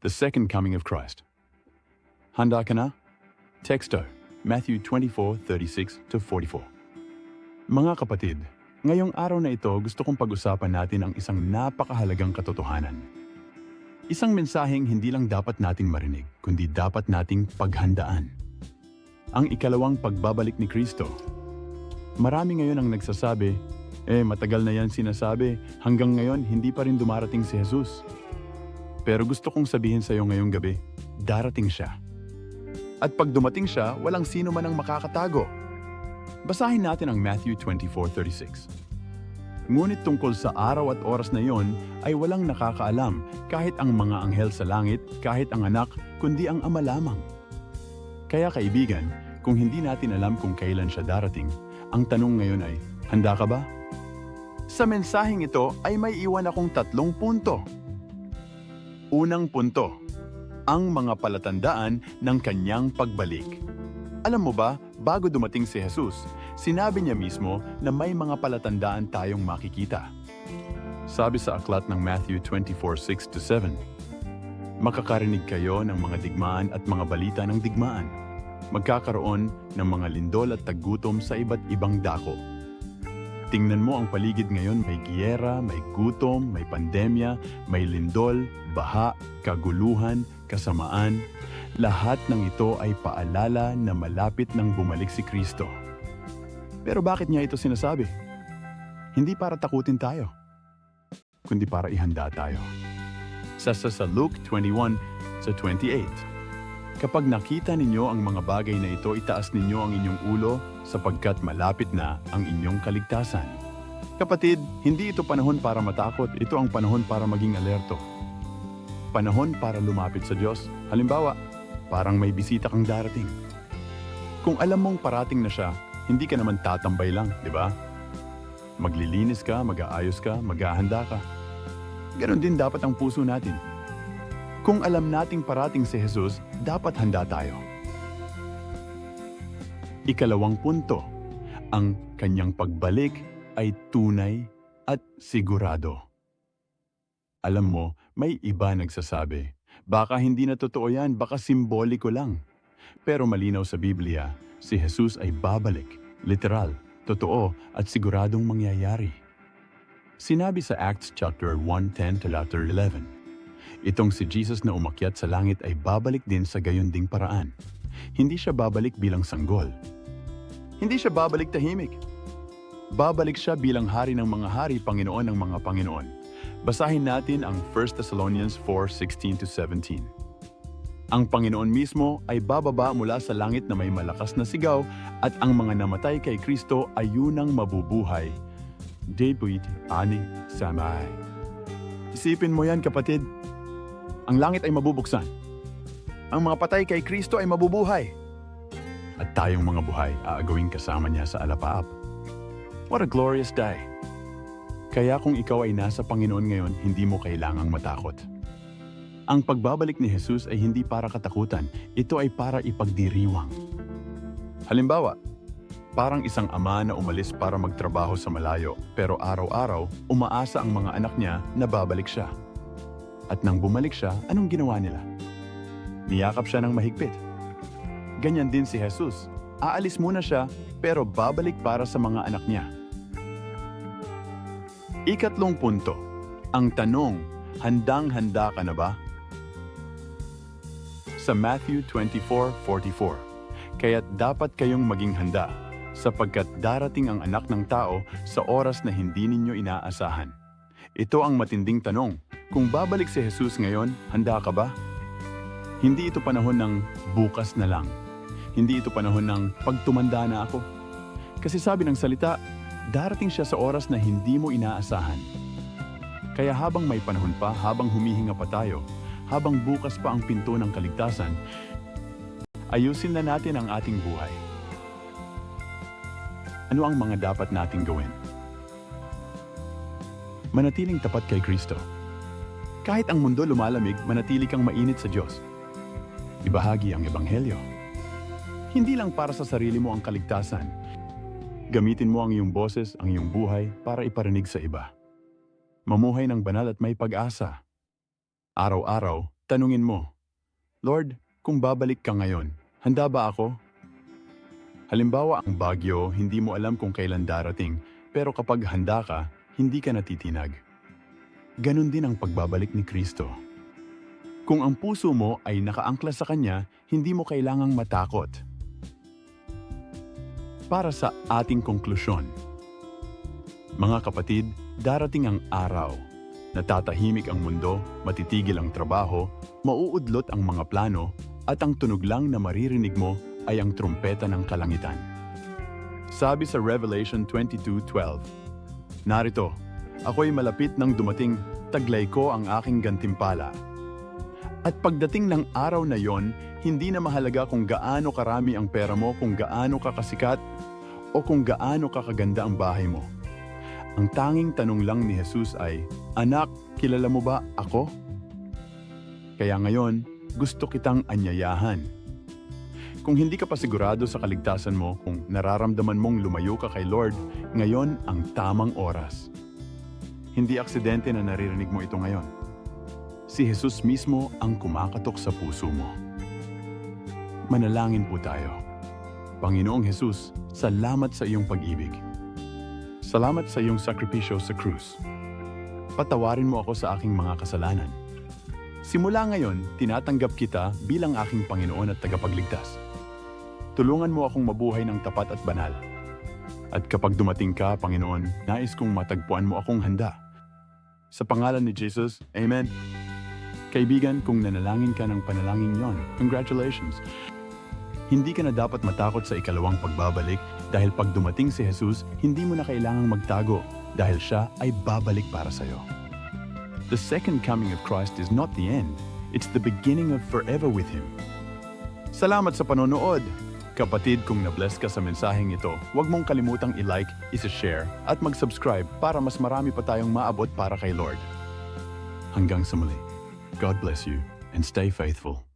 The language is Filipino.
the second coming of Christ. Handa ka na? Texto, Matthew 24:36 to 44. Mga kapatid, ngayong araw na ito gusto kong pag-usapan natin ang isang napakahalagang katotohanan. Isang mensaheng hindi lang dapat nating marinig, kundi dapat nating paghandaan. Ang ikalawang pagbabalik ni Kristo. Marami ngayon ang nagsasabi, eh matagal na yan sinasabi, hanggang ngayon hindi pa rin dumarating si Jesus. Pero gusto kong sabihin sa iyo ngayong gabi, darating siya. At pag dumating siya, walang sino man ang makakatago. Basahin natin ang Matthew 24:36. Ngunit tungkol sa araw at oras na iyon ay walang nakakaalam kahit ang mga anghel sa langit, kahit ang anak, kundi ang ama lamang. Kaya kaibigan, kung hindi natin alam kung kailan siya darating, ang tanong ngayon ay, handa ka ba? Sa mensaheng ito ay may iwan akong tatlong punto. Unang punto, ang mga palatandaan ng kanyang pagbalik. Alam mo ba, bago dumating si Jesus, sinabi niya mismo na may mga palatandaan tayong makikita. Sabi sa aklat ng Matthew 24:6-7, Makakarinig kayo ng mga digmaan at mga balita ng digmaan. Magkakaroon ng mga lindol at taggutom sa iba't ibang dako. Tingnan mo ang paligid ngayon, may giyera, may gutom, may pandemya, may lindol, baha, kaguluhan, kasamaan. Lahat ng ito ay paalala na malapit nang bumalik si Kristo. Pero bakit niya ito sinasabi? Hindi para takutin tayo, kundi para ihanda tayo. Sasa sa Luke 21 sa 28. Kapag nakita ninyo ang mga bagay na ito, itaas ninyo ang inyong ulo sapagkat malapit na ang inyong kaligtasan. Kapatid, hindi ito panahon para matakot, ito ang panahon para maging alerto. Panahon para lumapit sa Diyos. Halimbawa, parang may bisita kang darating. Kung alam mong parating na siya, hindi ka naman tatambay lang, di ba? Maglilinis ka, mag-aayos ka, maghahanda ka. Ganon din dapat ang puso natin. Kung alam nating parating si Jesus, dapat handa tayo. Ikalawang punto, ang kanyang pagbalik ay tunay at sigurado. Alam mo, may iba nagsasabi, baka hindi na totoo yan, baka simboliko lang. Pero malinaw sa Biblia, si Jesus ay babalik, literal, totoo at siguradong mangyayari. Sinabi sa Acts chapter 1:10 to letter 11. Itong si Jesus na umakyat sa langit ay babalik din sa gayon ding paraan. Hindi siya babalik bilang sanggol. Hindi siya babalik tahimik. Babalik siya bilang hari ng mga hari, Panginoon ng mga Panginoon. Basahin natin ang 1 Thessalonians 4:16 to 17. Ang Panginoon mismo ay bababa mula sa langit na may malakas na sigaw at ang mga namatay kay Kristo ay yunang mabubuhay. David ani samay. Isipin mo yan kapatid. Ang langit ay mabubuksan. Ang mga patay kay Kristo ay mabubuhay. At tayong mga buhay aagawin kasama niya sa alapaap. What a glorious day! Kaya kung ikaw ay nasa Panginoon ngayon, hindi mo kailangang matakot. Ang pagbabalik ni Jesus ay hindi para katakutan, ito ay para ipagdiriwang. Halimbawa, parang isang ama na umalis para magtrabaho sa malayo pero araw-araw umaasa ang mga anak niya na babalik siya. At nang bumalik siya, anong ginawa nila? Niyakap siya ng mahigpit. Ganyan din si Jesus. Aalis muna siya pero babalik para sa mga anak niya. Ikatlong punto. Ang tanong, handang-handa ka na ba? Sa Matthew 24:44, Kaya't dapat kayong maging handa, sapagkat darating ang anak ng tao sa oras na hindi ninyo inaasahan. Ito ang matinding tanong, kung babalik si Jesus ngayon, handa ka ba? Hindi ito panahon ng bukas na lang. Hindi ito panahon ng pagtumanda na ako. Kasi sabi ng salita, darating siya sa oras na hindi mo inaasahan. Kaya habang may panahon pa, habang humihinga pa tayo, habang bukas pa ang pinto ng kaligtasan, ayusin na natin ang ating buhay. Ano ang mga dapat nating gawin? Manatiling tapat kay Kristo. Kahit ang mundo lumalamig, manatili kang mainit sa Diyos. Ibahagi ang Ebanghelyo. Hindi lang para sa sarili mo ang kaligtasan. Gamitin mo ang iyong boses, ang iyong buhay para iparinig sa iba. Mamuhay ng banal at may pag-asa. Araw-araw, Tanungin mo, Lord, kung babalik ka ngayon, handa ba ako? Halimbawa ang bagyo, hindi mo alam kung kailan darating, pero kapag handa ka, hindi ka natitinag. Ganon din ang pagbabalik ni Kristo. Kung ang puso mo ay nakaangkla sa Kanya, hindi mo kailangang matakot. Para sa ating konklusyon, mga kapatid, darating ang araw. Natatahimik ang mundo, matitigil ang trabaho, mauudlot ang mga plano, at ang tunog lang na maririnig mo ay ang trumpeta ng kalangitan. Sabi sa Revelation 22.12, Narito, ako'y malapit nang dumating, taglay ko ang aking gantimpala. At pagdating ng araw na yon, hindi na mahalaga kung gaano karami ang pera mo, kung gaano ka kasikat, o kung gaano kakaganda ang bahay mo. Ang tanging tanong lang ni Jesus ay, Anak, kilala mo ba ako? Kaya ngayon, gusto kitang anyayahan. Kung hindi ka pa sigurado sa kaligtasan mo, kung nararamdaman mong lumayo ka kay Lord, ngayon ang tamang oras. Hindi aksidente na naririnig mo ito ngayon. Si Jesus mismo ang kumakatok sa puso mo. Manalangin po tayo. Panginoong Jesus, salamat sa iyong pag-ibig. Salamat sa iyong sakripisyo sa krus. Patawarin mo ako sa aking mga kasalanan. Simula ngayon, tinatanggap kita bilang aking Panginoon at tagapagligtas. Tulungan mo akong mabuhay ng tapat at banal. At kapag dumating ka, Panginoon, nais kong matagpuan mo akong handa. Sa pangalan ni Jesus, Amen. Kaibigan, kung nanalangin ka ng panalangin yon, congratulations. Hindi ka na dapat matakot sa ikalawang pagbabalik dahil pag dumating si Jesus, hindi mo na kailangang magtago dahil siya ay babalik para sa'yo. The second coming of Christ is not the end. It's the beginning of forever with Him. Salamat sa panonood! Kapatid, kung na-bless ka sa mensaheng ito, huwag mong kalimutang i-like, i-share, at mag-subscribe para mas marami pa tayong maabot para kay Lord. Hanggang sa muli. God bless you and stay faithful.